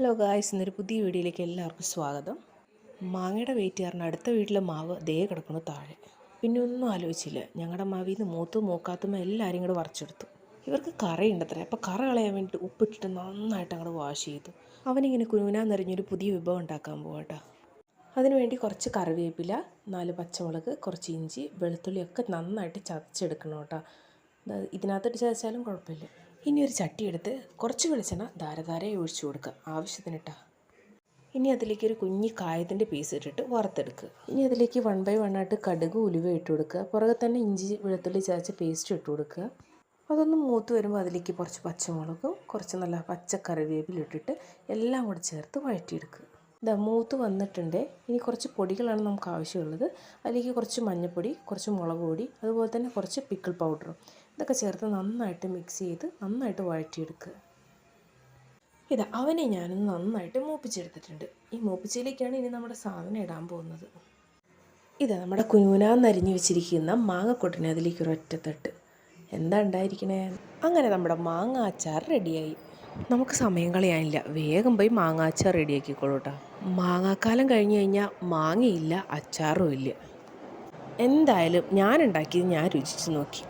Hello guys ഇന്നൊരു പുതിയ വീഡിയോയിലേക്ക് എല്ലാവർക്കും സ്വാഗതം. മാങ്ങയുടെ വെയിറ്റ് അടുത്ത വീട്ടിലെ മാവ് ദേ കിടക്കുന്നു താഴെ. പിന്നെ ഒന്നും ആലോചിച്ചില്ല. ഞങ്ങളുടെ മാവിൽ നിന്ന് മൂത്തും മൂക്കാത്തും എല്ലാവരും കൂടെ വറച്ചെടുത്തു ഇവർക്ക് കറയുണ്ട് അത്ര അപ്പോൾ കറ കളയാൻ വേണ്ടിയിട്ട് ഉപ്പിട്ടിട്ട് നന്നായിട്ട് അങ്ങോട്ട് വാഷ് ചെയ്തു. അവനിങ്ങനെ കുനുകുനാന്നറിഞ്ഞൊരു പുതിയ വിഭവം ഉണ്ടാക്കാൻ പോകട്ടോ അതിനുവേണ്ടി കുറച്ച് കറിവേപ്പില നാല് പച്ചമുളക് കുറച്ച് ഇഞ്ചി വെളുത്തുള്ളിയൊക്കെ നന്നായിട്ട് ചതച്ചെടുക്കണം കേട്ടോ. ഇതിനകത്തിട്ട് ചതച്ചാലും കുഴപ്പമില്ല. ഇനി ഒരു ചട്ടിയെടുത്ത് കുറച്ച് വെളിച്ചെണ്ണ ധാരധാരയെ ഒഴിച്ചു കൊടുക്കുക ആവശ്യത്തിനിട്ടാ. ഇനി അതിലേക്ക് ഒരു കുഞ്ഞി കായത്തിന്റെ പീസ് ഇട്ടിട്ട് വറുത്തെടുക്കുക. ഇനി അതിലേക്ക് വൺ ബൈ വൺ ആയിട്ട് കടുക് ഉലുവ ഇട്ട് കൊടുക്കുക. പുറകെ തന്നെ ഇഞ്ചി വെളുത്തുള്ളി ചതച്ച പേസ്റ്റ് ഇട്ട് കൊടുക്കുക. അതൊന്ന് മൂത്ത് വരുമ്പോൾ അതിലേക്ക് കുറച്ച് പച്ചമുളകും കുറച്ച് നല്ല പച്ച കറിവേപ്പില ഇട്ടിട്ട് എല്ലാം കൂടി ചേർത്ത് വഴറ്റിയെടുക്കുക. ഇതാ മൂത്ത് വന്നിട്ടുണ്ട്. ഇനി കുറച്ച് പൊടികളാണ് നമുക്ക് ആവശ്യമുള്ളത്. അതിലേക്ക് കുറച്ച് മഞ്ഞൾപ്പൊടി കുറച്ച് മുളക് പൊടി അതുപോലെ തന്നെ കുറച്ച് പിക്കിൾ പൗഡറും ഇതൊക്കെ ചേർത്ത് നന്നായിട്ട് മിക്സ് ചെയ്ത് നന്നായിട്ട് വഴറ്റിയെടുക്കുക. ഇത് അവനെ ഞാനൊന്ന് നന്നായിട്ട് മൂപ്പിച്ചെടുത്തിട്ടുണ്ട്. ഈ മൂപ്പിച്ചയിലേക്കാണ് ഇനി നമ്മുടെ സാധനം ഇടാൻ പോകുന്നത്. ഇത് നമ്മുടെ കുനൂനാന്നരിഞ്ഞു വെച്ചിരിക്കുന്ന മാങ്ങക്കൊട്ടിനെ അതിലേക്ക് ഒരൊറ്റത്തട്ട് എന്താ ഉണ്ടായിരിക്കണേ? അങ്ങനെ നമ്മുടെ മാങ്ങ അച്ചാർ റെഡിയായി. നമുക്ക് സമയം കളയാനില്ല. വേഗം പോയി മാങ്ങ അച്ചാർ റെഡിയാക്കിക്കോളൂ കേട്ടോ മാങ്ങാക്കാലം കഴിഞ്ഞു കഴിഞ്ഞാൽ മാങ്ങയില്ല അച്ചാറും ഇല്ല. എന്തായാലും ഞാനുണ്ടാക്കിയത് ഞാൻ രുചിച്ച് നോക്കി.